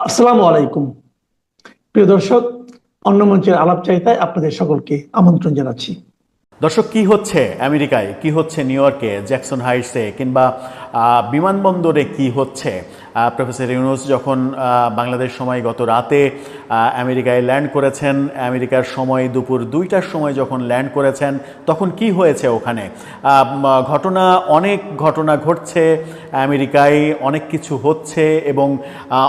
আসসালামু আলাইকুম। প্রিয় দর্শক, অন্য মঞ্চের আলাপ চাইতায় আপনাদের সকলকে আমন্ত্রণ জানাচ্ছি। দর্শক, কি হচ্ছে আমেরিকায়? কি হচ্ছে নিউ ইয়র্কে, জ্যাকসন হাইটসে, কিংবা বিমানবন্দরে কি হচ্ছে? প্রফেসর ইউনুস যখন বাংলাদেশ সময় গত রাতে আমেরিকায় ল্যান্ড করেছেন আমেরিকার সময় দুপুর দুইটার সময় যখন ল্যান্ড করেছেন তখন কি হয়েছে ওখানে? ঘটনা অনেক ঘটনা ঘটছে আমেরিকায় অনেক কিছু হচ্ছে এবং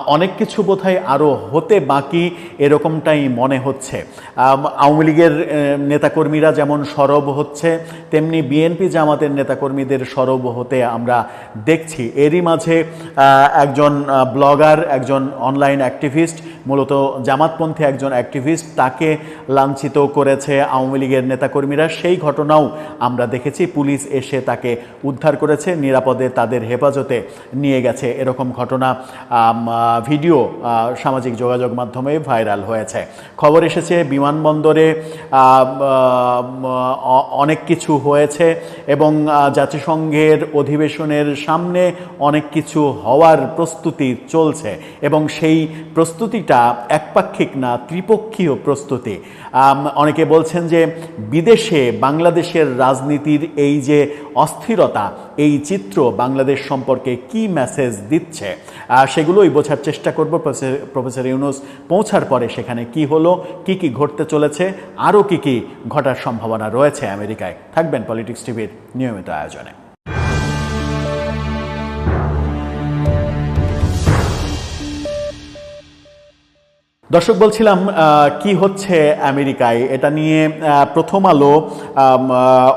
অনেক কিছু বোধহয় আরও হতে বাকি এরকমটাই মনে হচ্ছে। আওয়ামী লীগের নেতাকর্মীরা যেমন সরব হচ্ছে তেমনি বিএনপি জামাতের নেতাকর্মীদের সরব হতে আমরা দেখছি। এরই মাঝে আহ, একজন ব্লগার, একজন অনলাইন অ্যাক্টিভিস্ট মূলত জামাতপন্থী একজন অ্যাক্টিভিস্ট তাকে লাঞ্ছিত করেছে আওয়ামী লীগের নেতাকর্মীরা। সেই ঘটনাও আমরা দেখেছি, পুলিশ এসে তাকে উদ্ধার করেছে, নিরাপদে তাদের হেফাজতে নিয়ে গেছে। এরকম ঘটনা ভিডিও সামাজিক যোগাযোগ মাধ্যমে ভাইরাল হয়েছে। খবর এসেছে, বিমানবন্দরে অনেক কিছু হয়েছে এবং জাতিসংঘের অধিবেশনের সামনে অনেক কিছু হওয়ার প্রস্তুতি চলছে এবং সেই প্রস্তুতিটা একপাক্ষিক না ত্রিপক্ষীয় প্রস্তুতি। অনেকে বলছেন যে বিদেশে বাংলাদেশের রাজনীতির এই যে অস্থিরতা, এই চিত্র বাংলাদেশ সম্পর্কে কি মেসেজ দিচ্ছে সেগুলোই বোঝার চেষ্টা করব। প্রফেসর ইউনুস পৌঁছার পরে সেখানে কি হলো, কি কি ঘটতে চলেছে, আরও কি কি ঘটার সম্ভাবনা রয়েছে আমেরিকায়। থাকবেন পলিটিক্স টিভির নিয়মিত আয়োজনে। দর্শক, বলছিলাম কি হচ্ছে আমেরিকায়? এটা নিয়ে প্রথম আলো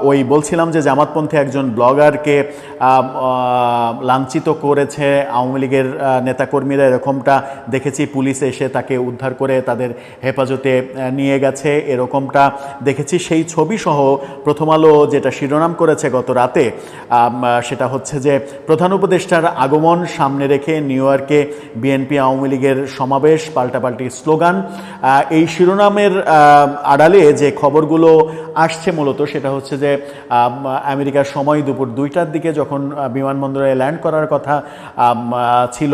ওই বলছিলাম যে জামাতপন্থী একজন ব্লগারকে লাঞ্ছিত করেছে আওয়ামী লীগের নেতাকর্মীরা। এরকমটা দেখেছি, পুলিশ এসে তাকে উদ্ধার করে তাদের হেফাজতে নিয়ে গেছে। এরকমটা দেখেছি। সেই ছবি সহ প্রথম আলো যেটা শিরোনাম করেছে গত রাতে সেটা হচ্ছে যে প্রধান উপদেষ্টার আগমন সামনে রেখে নিউ ইয়র্কে বিএনপি আওয়ামী লীগের সমাবেশ, পাল্টাপাল্টি স্লোগান এই শিরোনামের আড়ালে যে খবরগুলো আসছে মূলত সেটা হচ্ছে যে আমেরিকার সময় দুপুর দুইটার দিকে যখন বিমানবন্দরে ল্যান্ড করার কথা ছিল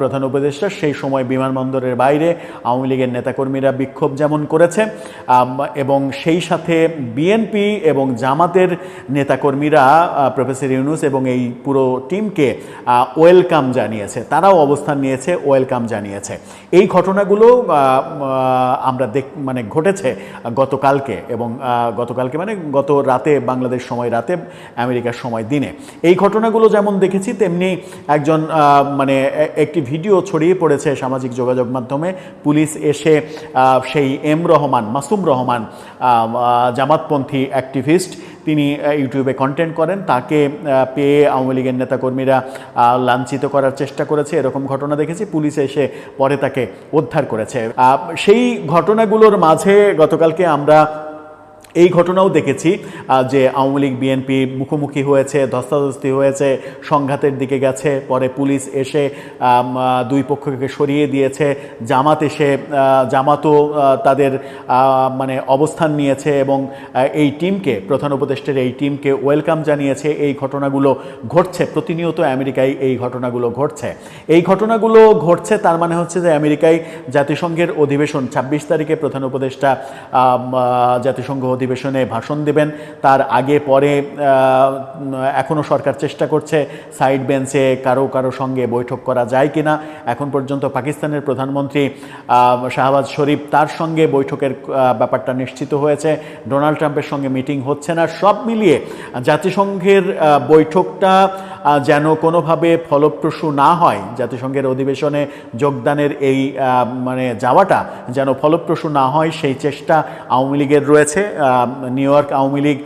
প্রধান উপদেষ্টা, সেই সময় বিমানবন্দরের বাইরে আওয়ামী লীগের নেতাকর্মীরা বিক্ষোভ যেমন করেছে এবং সেই সাথে বিএনপি এবং জামাতের নেতাকর্মীরা প্রফেসর ইউনুস এবং এই পুরো টিমকে ওয়েলকাম জানিয়েছে। তারাও অবস্থান নিয়েছে, ওয়েলকাম জানিয়েছে। এই ঘটনাগুলো আমরা দেখ মানে ঘটেছে গতকালকে এবং গতকালকে মানে গত রাতে, বাংলাদেশ সময় রাতে, আমেরিকার সময় দিনে। এই ঘটনাগুলো যেমন দেখেছি, তেমনি একজন মানে একটি ভিডিও ছড়িয়ে পড়েছে সামাজিক যোগাযোগ মাধ্যমে। পুলিশ এসে সেই এম রহমান, মাসুম রহমান জামাতপন্থী অ্যাক্টিভিস্ট তিনি ইউটিউবে কন্টেন্ট করেন, তাকে পেয়ে আওয়ামী লীগের নেতাকর্মীরা লাঞ্ছিত করার চেষ্টা করেছে। এরকম ঘটনা দেখেছি, পুলিশ এসে পরে তাকে উদ্ধার করেছে। সেই ঘটনাগুলোর মাঝে গতকালকে আমরা এই ঘটনাও দেখেছি যে আওয়ামী লীগ, বিএনপি মুখোমুখি হয়েছে, ধস্তাধস্তি হয়েছে, সংঘাতের দিকে গেছে, পরে পুলিশ এসে দুই পক্ষকে সরিয়ে দিয়েছে, জামাত এসে জামাতও তাদের মানে অবস্থান নিয়েছে এবং এই টিমকে, প্রধান উপদেষ্টের এই টিমকে ওয়েলকাম জানিয়েছে। এই ঘটনাগুলো ঘটছে, প্রতিনিয়ত আমেরিকায় এই ঘটনাগুলো ঘটছে। এই ঘটনাগুলো ঘটছে তার মানে হচ্ছে যে আমেরিকায় জাতিসংঘের অধিবেশন, ছাব্বিশ তারিখে প্রধান উপদেষ্টা জাতিসংঘ অধিবেশনে ভাষণ দেবেন। তার আগে, পরে এখনও সরকার চেষ্টা করছে সাইড বেঞ্চে কারও কারও সঙ্গে বৈঠক করা যায় কিনা। এখন পর্যন্ত পাকিস্তানের প্রধানমন্ত্রী শাহবাজ শরীফ তার সঙ্গে বৈঠকের ব্যাপারটা নিশ্চিত হয়েছে। ডোনাল্ড ট্রাম্পের সঙ্গে মিটিং হচ্ছে না। সব মিলিয়ে জাতিসংঘের বৈঠকটা যেন কোনোভাবে ফলপ্রসূ না হয়, জাতিসংঘের অধিবেশনে যোগদানের এই মানে যাওয়াটা যেন ফলপ্রসূ না হয়, সেই চেষ্টা আওয়ামী লীগের রয়েছে। নিউ ইয়র্ক আওয়ামী লীগ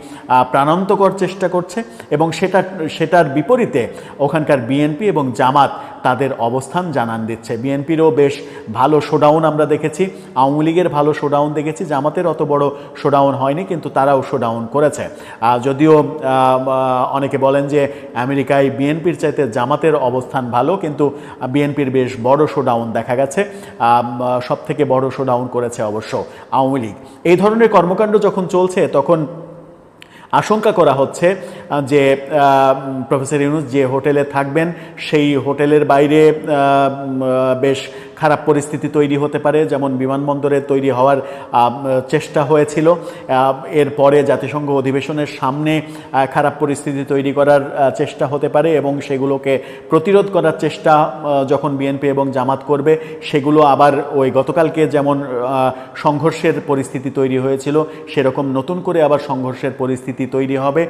প্রাণান্তকর চেষ্টা করছে এবং সেটা সেটার বিপরীতে ওখানকার বিএনপি এবং জামাত তাদের অবস্থান জানান দিচ্ছে। বিএনপিরও বেশ ভালো শোডাউন আমরা দেখেছি। আওয়ামী লীগের ভালো শোডাউন দেখেছি। জামাতের অত বড় শোডাউন হয়নি, কিন্তু তারাও শোডাউন করেছে। যদিও অনেকে বলেন যে আমেরিকায় বিএনপির চাইতে জামাতের অবস্থান ভালো, কিন্তু বিএনপির বেশ বড় শোডাউন দেখা গেছে। সব থেকে বড় শোডাউন করেছে অবশ্য আওয়ামী লীগ। এই ধরনের কর্মকাণ্ড যখন চলছে, তখন আশঙ্কা করা হচ্ছে যে প্রফেসর ইউনুস যে হোটেলে থাকবেন সেই হোটেলের বাইরে বেশ খারাপ পরিস্থিতি তৈরি হতে পারে, যেমন বিমানবন্দরে তৈরি হওয়ার চেষ্টা হয়েছিল। এরপরে জাতিসংঘ অধিবেশনের সামনে খারাপ পরিস্থিতি তৈরি করার চেষ্টা হতে পারে এবং সেগুলোকে প্রতিরোধ করার চেষ্টা যখন বিএনপি এবং জামাত করবে, সেগুলো আবার ওই গতকালকে যেমন সংঘর্ষের পরিস্থিতি তৈরি হয়েছিল, সেরকম নতুন করে আবার সংঘর্ষের পরিস্থিতি তৈরি হবে।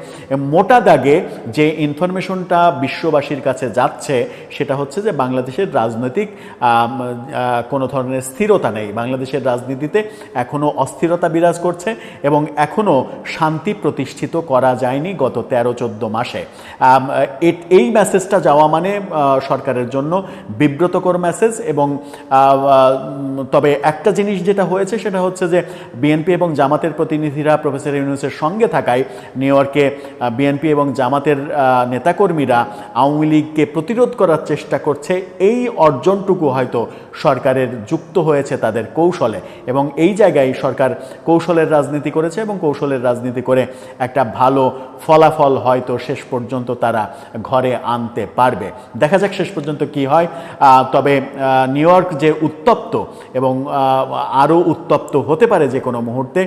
মোটা দাগে যে ইনফরমেশনটা বিশ্ববাসীর কাছে যাচ্ছে, সেটা হচ্ছে যে বাংলাদেশের রাজনৈতিক কোনো ধরনের স্থিরতা নেই। বাংলাদেশের রাজনীতিতে এখনও অস্থিরতা বিরাজ করছে এবং এখনও শান্তি প্রতিষ্ঠিত করা যায়নি গত তেরো চোদ্দ মাসে। এই মেসেজটা যাওয়া মানে সরকারের জন্য বিব্রতকর মেসেজ এবং তবে একটা জিনিস যেটা হয়েছে সেটা হচ্ছে যে বিএনপি এবং জামাতের প্রতিনিধিরা প্রফেসর ইউনুসের সঙ্গে থাকায় নিউ ইয়র্কে বিএনপি এবং জামাতের নেতাকর্মীরা আওয়ামী লীগকে প্রতিরোধ করার চেষ্টা করছে। এই অর্জনটুকু হয়তো সরকারের যুক্ত হয়েছে তাদের কৌশলে এবং এই জায়গায় সরকার কৌশলের রাজনীতি করেছে এবং কৌশলের রাজনীতি করে একটা ভালো ফলাফল হয়তো শেষ পর্যন্ত তারা ঘরে আনতে পারবে। দেখা যাক শেষ পর্যন্ত কি হয়। তবে নিউ ইয়র্ক যে উত্তপ্ত এবং আরও উত্তপ্ত হতে পারে যে কোনো মুহূর্তে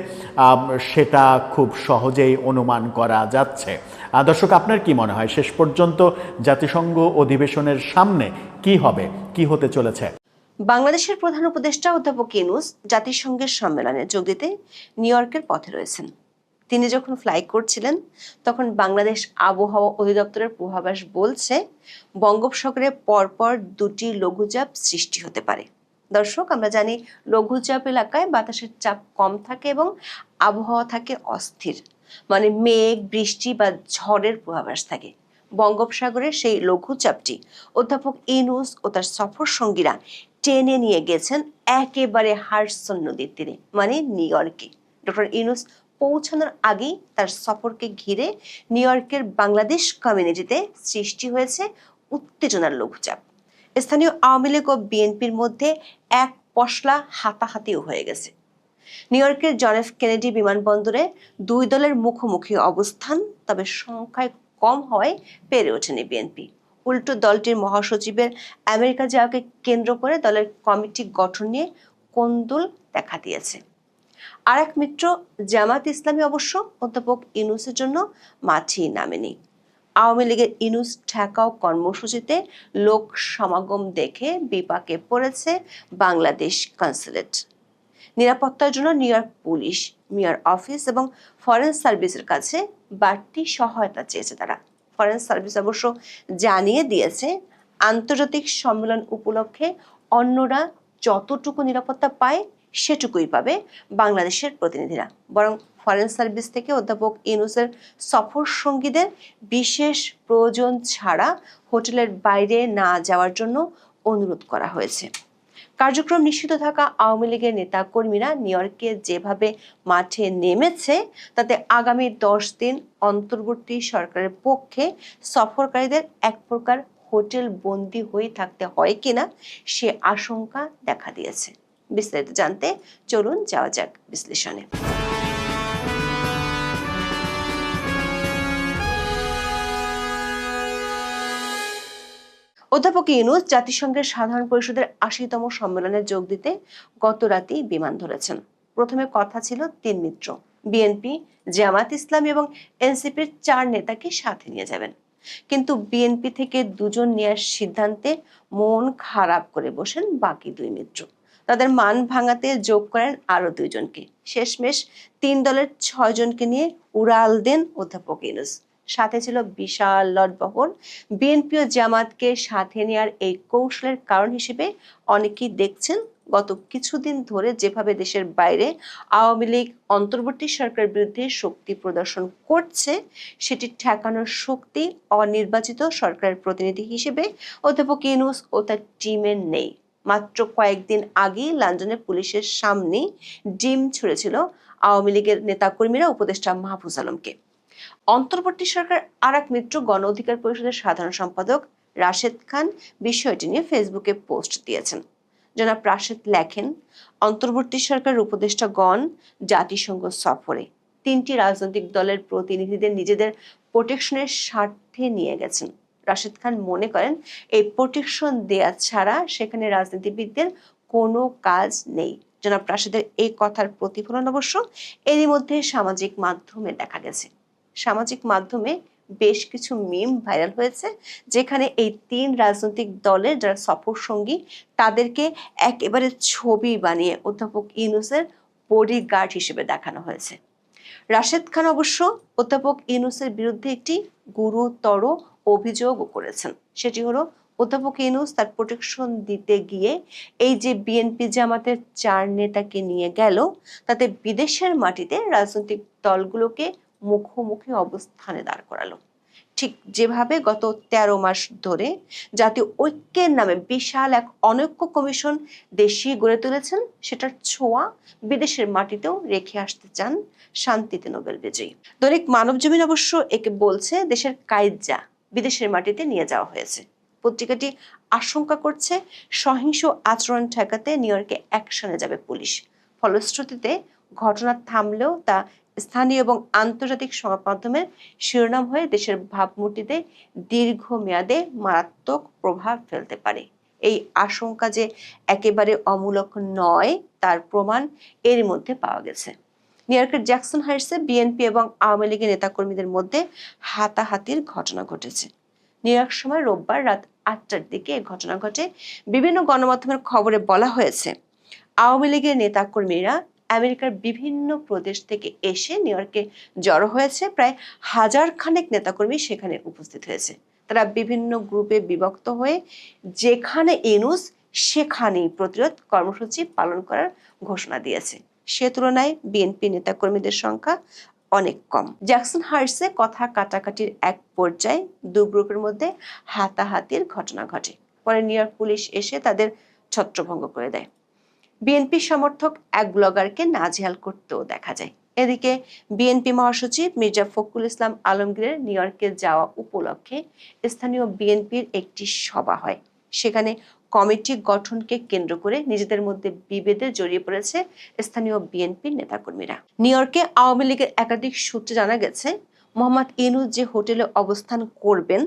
সেটা খুব সহজেই অনুমান করা যাচ্ছে। দর্শক, আপনার কি মনে হয়? শেষ পর্যন্ত জাতিসংঘ অধিবেশনের সামনে কি হবে? কি হতে চলেছে? বাংলাদেশের প্রধান উপদেষ্টা অধ্যাপক ইনুস জাতিসংঘের সম্মেলনে যোগ দিতে নিউ ইয়র্কের পথে রয়েছেন। তিনি যখন ফ্লাই করছিলেন, তখন বাংলাদেশ আবহাওয়া অধিদপ্তরের পূর্বাভাস বলছে, বঙ্গোপসাগরে পরপর দুটি লঘুচাপ সৃষ্টি হতে পারে। দর্শক, আমরা জানি লঘুচাপ এলাকায় বাতাসের চাপ কম থাকে এবং আবহাওয়া থাকে অস্থির মানে মেঘ, বৃষ্টি বা ঝড়ের পূর্বাভাস থাকে। বঙ্গোপসাগরের সেই লঘুচাপটি অধ্যাপক ইনুস ও তার সফর সঙ্গীরা টেনে নিয়ে গেছেন একেবারে হার্সন নদীর তীরে মানে নিউ ইয়র্কে। ডক্টর ইউনুস পৌঁছানোর আগেই তার সফরকে ঘিরে নিউ ইয়র্কের বাংলাদেশ কমিউনিটিতে সৃষ্টি হয়েছে উত্তেজনার লঘুচাপ। স্থানীয় আওয়ামী লীগ ও বিএনপির মধ্যে এক পশলা হাতাহাতিও হয়ে গেছে। নিউ ইয়র্কের জন এফ কেনেডি বিমানবন্দরে দুই দলের মুখোমুখি অবস্থান, তবে সংখ্যায় কম হওয়ায় পেরে ওঠেনি বিএনপি। উল্টো দলটির মহাসচিবের আমেরিকা যাওয়াকে কেন্দ্র করে দলের কমিটি গঠন নিয়ে কোন্দল দেখা দিয়েছে। আর এক মিত্র জামাত ইসলামী অবশ্য অধ্যাপক ইনুসের জন্য মাঠেই নামেনি। আওয়ামী লীগের ইনুস ঠেকাও কর্মসূচিতে লোক সমাগম দেখে বিপাকে পড়েছে বাংলাদেশ কনসুলেট নিরাপত্তার জন্য New York police, mayor office foreign foreign সার্ভিসের কাছে বাড়তি সহায়তা চেয়েছে তারা। ফরেন সার্ভিস অবশ্য জানিয়ে দিয়েছে, আন্তর্জাতিক সম্মেলন উপলক্ষে অন্যরা যতটুকু নিরাপত্তা পায় সেটুকুই পাবে বাংলাদেশের প্রতিনিধিরা। বরং ফরেন সার্ভিস থেকে অধ্যাপক ইনুসের সফর সঙ্গীদের বিশেষ প্রয়োজন ছাড়া হোটেলের বাইরে না যাওয়ার জন্য অনুরোধ করা হয়েছে। কার্যক্রম নিষিদ্ধ থাকা আওয়ামী লীগের নেতা কর্মীরা নিউ যেভাবে মাঠে নেমেছে, তাতে আগামী দশ দিন অন্তর্বর্তী সরকারের পক্ষে সফরকারীদের এক প্রকার হোটেল বন্দি হয়ে থাকতে হয় কিনা সে আশঙ্কা দেখা দিয়েছে। বিস্তারিত জানতে চলুন, যাওয়া যাক বিশ্লেষণে। অধ্যাপক ইউনুস জাতিসংঘের সাধারণ পরিষদের আশিতম সম্মেলনে যোগ দিতে গত রাতেই বিমান ধরেছেন। প্রথমে কথা ছিল তিন মিত্র। বিএনপি জামাত ইসলামী এবং এনসিপির চার নেতাকে সাথে নিয়ে যাবেন। কিন্তু বিএনপি থেকে দুজন নেওয়ার সিদ্ধান্তে মন খারাপ করে বসেন বাকি দুই মিত্র। তাদের মান ভাঙাতে যোগ করেন আরও দুইজনকে। শেষমেশ তিন দলের ছয় জনকে নিয়ে উড়াল দেন অধ্যাপক ইউনুস। সাথে ছিল বিশাল লটবহর বিএনপি ও জামাতকে সাথে নেওয়ার এই কৌশলের কারণ হিসেবে অনেকেই দেখছেন, গত কিছুদিন ধরে যেভাবে দেশের বাইরে আওয়ামী লীগ অন্তর্বর্তী সরকারের বিরুদ্ধে শক্তি প্রদর্শন করছে, সেটি ঠেকানোর শক্তি অনির্বাচিত সরকারের প্রতিনিধি হিসেবে অধ্যাপক ইউনুস ও তার টিমের নেই। মাত্র কয়েকদিন আগেই লন্ডনে পুলিশের সামনে ডিম ছুড়েছিল আওয়ামী লীগের নেতাকর্মীরা, উপদেষ্টা মাহফুজ আলমকে। অন্তর্বর্তী সরকার আর এক মিত্র গণ অধিকার পরিষদের সাধারণ সম্পাদক রাশেদ খান বিষয়টি নিয়ে ফেসবুকে পোস্ট দিয়েছেন। জনাব রাশেদ লেখেন, অন্তর্বর্তী সরকারের উপদেষ্টাগণ জাতিসংঘ সফরে তিনটি রাজনৈতিক দলের প্রতিনিধিদের নিজেদের প্রোটেকশনের স্বার্থে নিয়ে গেছেন। রাশেদ খান মনে করেন, এই প্রোটেকশন দেয়া ছাড়া সেখানে রাজনীতিবিদদের কোনো কাজ নেই। জনাব রাশেদের এই কথার প্রতিফলন অবশ্য এরই মধ্যে সামাজিক মাধ্যমে দেখা গেছে। সামাজিক মাধ্যমে বেশ কিছু মিম ভাইরাল হয়েছে, যেখানে এই তিন রাজনৈতিক দলের যারা সফর সঙ্গী, তাদেরকে একেবারে ছবি বানিয়ে অধ্যাপক ইউনুসের বডিগার্ড হিসেবে দেখানো হয়েছে। রাশেদ খান অবশ্য অধ্যাপক ইউনুসের বিরুদ্ধে একটি গুরুতর অভিযোগও করেছেন। সেটি হলো, অধ্যাপক ইউনুস তার প্রোটেকশন দিতে গিয়ে এই যে বিএনপি জামাতের চার নেতাকে নিয়ে গেল, তাতে বিদেশের মাটিতে রাজনৈতিক দলগুলোকে মুখোমুখি অবস্থানে দাঁড় করালো। ঠিক যেভাবে গত তেরো মাস ধরে জাতীয় ঐক্যের নামে বিশাল এক অনৈক্য কমিশন দেশি গড়ে তুলেছেন, সেটার ছোঁয়া বিদেশের মাটিতেও রেখে আসতে চান শান্তিতে নোবেল বিজয়ী। দৈনিক মানব জমিন অবশ্য একে বলছে, দেশের কাইজা বিদেশের মাটিতে নিয়ে যাওয়া হয়েছে। পত্রিকাটি আশঙ্কা করছে, সহিংস আচরণ ঠেকাতে নিউ ইয়র্কে অ্যাকশনে যাবে পুলিশ। ফলশ্রুতিতে ঘটনা থামলেও তা স্থানীয় এবং আন্তর্জাতিক সংবাদ মাধ্যমের শিরোনাম হয়ে দেশের ভাবমূর্তিতে দীর্ঘমেয়াদে মারাত্মক প্রভাব ফেলতে পারে। এই আশঙ্কা যে একেবারে অমূলক নয়, তার প্রমাণ এর মধ্যে পাওয়া গেছে। নিউ ইয়র্কের জ্যাকসন হাইটসে বিএনপি এবং আওয়ামী লীগের নেতাকর্মীদের মধ্যে হাতাহাতির ঘটনা ঘটেছে। নিউ ইয়র্ক সময় রোববার রাত আটটার দিকে এই ঘটনা ঘটে। বিভিন্ন গণমাধ্যমের খবরে বলা হয়েছে, আওয়ামী লীগের নেতাকর্মীরা আমেরিকার বিভিন্ন প্রদেশ থেকে এসে নিউ ইয়র্কে জড়ো হয়েছে। প্রায় হাজার খানেক নেতাকর্মী সেখানে উপস্থিত হয়েছে। তারা বিভিন্ন গ্রুপে বিভক্ত হয়ে যেখানে ইনুস সেখানেই প্রতিরোধ কর্মসূচি পালন করার ঘোষণা দিয়েছে। সে তুলনায় বিএনপি নেতাকর্মীদের সংখ্যা অনেক কম। জ্যাকসন হার্সে কথা কাটাকাটির এক পর্যায়ে দু গ্রুপের মধ্যে হাতাহাতির ঘটনা ঘটে। পরে নিউ ইয়র্ক পুলিশ এসে তাদের ছত্রভঙ্গ করে দেয়। বিএনপি সমর্থক এক ব্লগারকে নাজেহাল করতেও দেখা যায়। এদিকে বিএনপি মহাসচিব মির্জা ফখরুল ইসলাম আলমগীরের নিউ ইয়র্কে যাওয়া উপলক্ষে স্থানীয় বিএনপির একটি সভা হয়। সেখানে কমিটি গঠনকে কেন্দ্র করে নিজেদের মধ্যে বিভেদে জড়িয়ে পড়েছে স্থানীয় বিএনপির নেতাকর্মীরা। নিউ ইয়র্কে আওয়ামী লীগের একাধিক সূত্রে জানা গেছে, মোহাম্মদ ইনুজ যে হোটেলে অবস্থান করবেন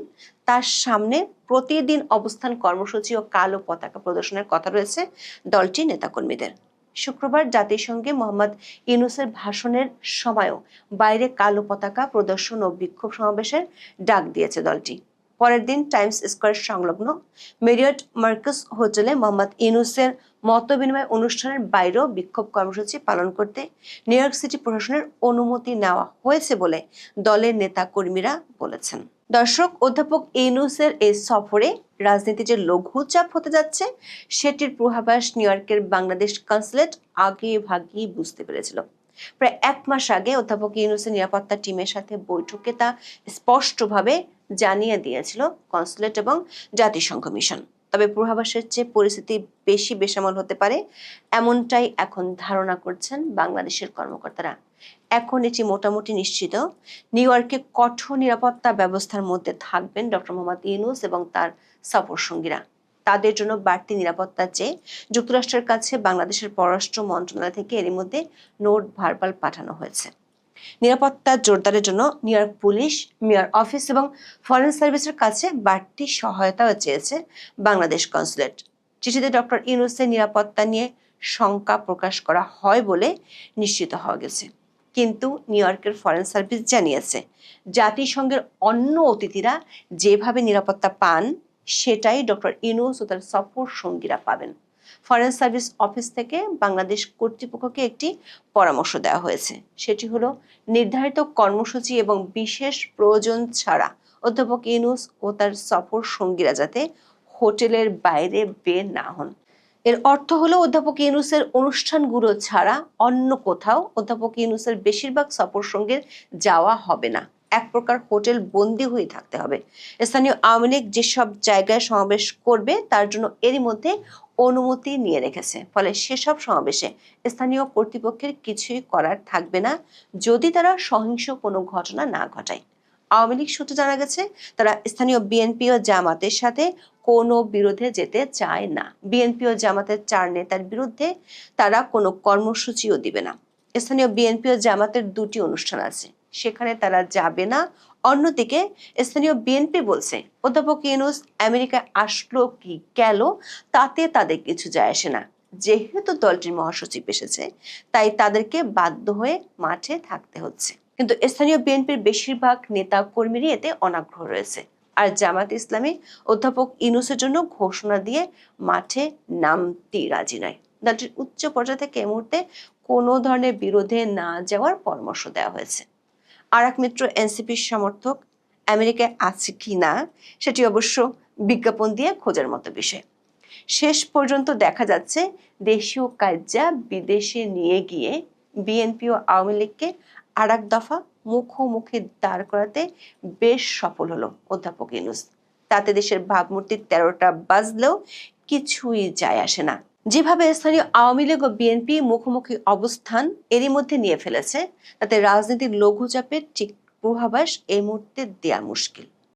তার সামনে প্রতিদিন অবস্থান কর্মসূচি ও কালো পতাকা প্রদর্শনের কথা রয়েছে দলটির নেতাকর্মীদের। শুক্রবার জাতিসংঘে মোহাম্মদ ইউনুসের ভাষণের সময়ও বাইরে কালো পতাকা প্রদর্শন ও বিক্ষোভ সমাবেশের ডাক দিয়েছে দলটি। পরের দিন টাইমস স্কোয়ার সংলগ্ন মেরিয়ট মার্কাস হোটেলে মোহাম্মদ ইউনুসের মত বিনিময় অনুষ্ঠানের বাইরেও বিক্ষোভ কর্মসূচি পালন করতে নিউ ইয়র্ক সিটি প্রশাসনের অনুমতি নেওয়া হয়েছে বলে দলের নেতা কর্মীরা বলেছেন। দর্শক, অধ্যাপক ইউনুসের এই সফরে রাজনীতি যে লঘুচাপ হতে যাচ্ছে, সেটির পূর্বাভাস নিউ ইয়র্কের বাংলাদেশ কনসুলেট আগে ভাগেই বুঝতে পেরেছিল। প্রায় এক মাস আগে অধ্যাপক ইউনুসের নিরাপত্তা টিমের সাথে বৈঠকে তা স্পষ্টভাবে জানিয়ে দিয়েছিল কনসুলেট এবং জাতিসংঘ মিশন। তবে পূর্বাভাসের চেয়ে পরিস্থিতি বেশি বেসামাল হতে পারে, এমনটাই এখন ধারণা করছেন বাংলাদেশের কর্মকর্তারা। এখন এটি মোটামুটি নিশ্চিত। নিউ ইয়র্কে কঠোর নিরাপত্তা ব্যবস্থার মধ্যে থাকবেন ডক্টর মোহাম্মদ ইউনুস এবং তার সফর সঙ্গীরা তাদের জন্য বাড়তি নিরাপত্তা চেয়ে যুক্তরাষ্ট্রের কাছে বাংলাদেশের পররাষ্ট্র মন্ত্রণালয় থেকে এরই মধ্যে নোট ভারপাল পাঠানো হয়েছে। নিরাপত্তা জোরদারের জন্য New York police, mayor office foreign foreign সার্ভিসের কাছে বাড়তি সহায়তাও চেয়েছে বাংলাদেশ কনসুলেট। চিঠিতে ডক্টর ইউনুসের নিরাপত্তা নিয়ে শঙ্কা প্রকাশ করা হয় বলে নিশ্চিত হওয়া গেছে। কিন্তু নিউ ইয়র্কের ফরেন সার্ভিস জানিয়েছে, জাতিসংঘের অন্য অতিথিরা যেভাবে নিরাপত্তা পান, সেটাই ডক্টর ইনুস ও তার সফর সঙ্গীরা পাবেন। ফরেন সার্ভিস অফিস থেকে বাংলাদেশ কর্তৃপক্ষকে একটি পরামর্শ দেওয়া হয়েছে। সেটি হলো, নির্ধারিত কর্মসূচি এবং বিশেষ প্রয়োজন ছাড়া অধ্যাপক ইউনুস ও তার সফর সঙ্গীরা যাতে হোটেলের বাইরে বের না হন। এর অর্থ হলো অধ্যাপক ইউনুসের অনুষ্ঠানগুলো ছাড়া অন্য কোথাও অধ্যাপক ইউনুসের বেশিরভাগ সফর সঙ্গে যাওয়া হবে না। এক প্রকার হোটেল বন্দি হয়ে থাকতে হবে। স্থানীয় আওয়ামী লীগ যেসব জায়গায় সমাবেশ করবে তার জন্য এরই মধ্যে অনুমতি নিয়ে রেখেছে। ফলে সেসব সমাবেশে স্থানীয় কর্তৃপক্ষের কিছুই করার থাকবে না যদি তারা সহিংস কোনো ঘটনা না ঘটায়। আওয়ামী লীগ সূত্রে জানা গেছে, তারা স্থানীয় বিএনপি ও জামাতের সাথে কোনো বিরোধে যেতে চায় না। বিএনপি ও জামাতের চার নেতার বিরুদ্ধে তারা কোনো কর্মসূচিও দিবে না। স্থানীয় বিএনপি ও জামাতের দুটি অনুষ্ঠান আছে। সেখানে তারা যাবে না। অন্যদিকে স্থানীয় বিএনপি বলছে, অধ্যাপক ইউনুস আমেরিকায় আসলো কি গেল তাতে তাদের কিছু যায় আসে না। যেহেতু দলটির মহাসচিব এসেছে, তাই তাদেরকে বাধ্য হয়ে মাঠে থাকতে হচ্ছে। কিন্তু স্থানীয় বিএনপির বেশিরভাগ নেতা কর্মীরই এতে অনাগ্রহ রয়েছে। আর জামাত ইসলামী অধ্যাপক ইনুসের জন্য ঘোষণা দিয়ে মাঠে নামতেই রাজি নয়। দলটির উচ্চ পর্যায় থেকে এই মুহূর্তে কোনো ধরনের বিরোধে না যাওয়ার পরামর্শ দেওয়া হয়েছে। আর এক মিত্র এনসিপির সমর্থক আমেরিকায় আছে কি না, সেটি অবশ্য বিজ্ঞাপন দিয়ে খোঁজার মতো বিষয়। শেষ পর্যন্ত দেখা যাচ্ছে দেশীয় কার্যা বিদেশে নিয়ে গিয়ে বিএনপি ও আওয়ামী লীগকে আর এক দফা মুখোমুখি দাঁড় করাতে বেশ সফল হলো অধ্যাপক ইউনুস। তাতে দেশের ভাবমূর্তি তেরোটা বাজলেও কিছুই যায় আসে না। যেভাবে স্থানীয় আওয়ামী লীগ ও বিএনপি মুখোমুখি অবস্থান এরই মধ্যে নিয়ে ফেলেছে, তাতে রাজনীতির লঘুচাপের ঠিক পূর্বাভাস এই মুহূর্তে দেয়া মুশকিল।